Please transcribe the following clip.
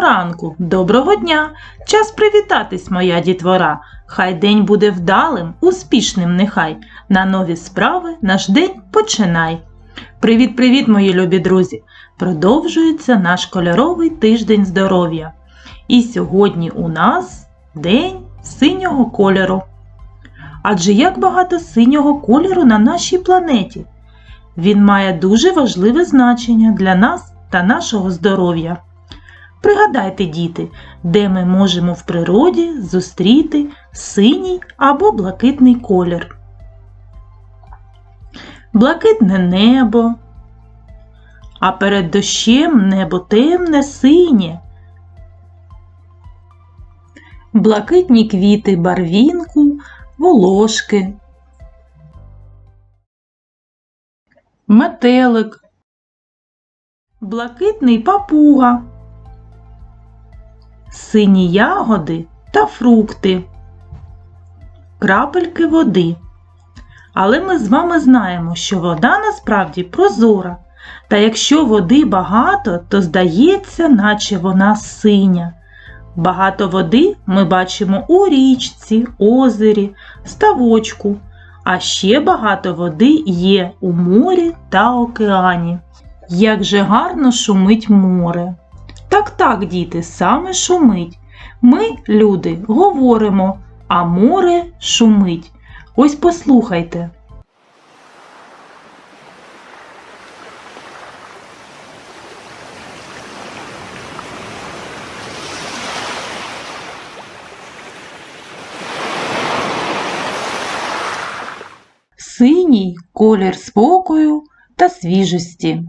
ранку, доброго дня! Час привітатись, моя дітвора. Хай день буде вдалим, успішним нехай. На нові справи наш день починай. Привіт-привіт, мої любі друзі! Продовжується наш кольоровий тиждень здоров'я. І сьогодні у нас день синього кольору. Адже як багато синього кольору на нашій планеті. Він має дуже важливе значення для нас та нашого здоров'я. Пригадайте, діти, де ми можемо в природі зустріти синій або блакитний колір. Блакитне небо, а перед дощем небо темне синє. Блакитні квіти барвінку, волошки, метелик, блакитний папуга, сині ягоди та фрукти, крапельки води. Але ми з вами знаємо, що вода насправді прозора, та якщо води багато, то здається, наче вона синя. Багато води ми бачимо у річці, озері, ставочку, а ще багато води є у морі та океані. Як же гарно шумить море. Так так, діти, саме шумить. Ми, люди, говоримо, а море шумить. Ось послухайте. Синій колір спокою та свіжості.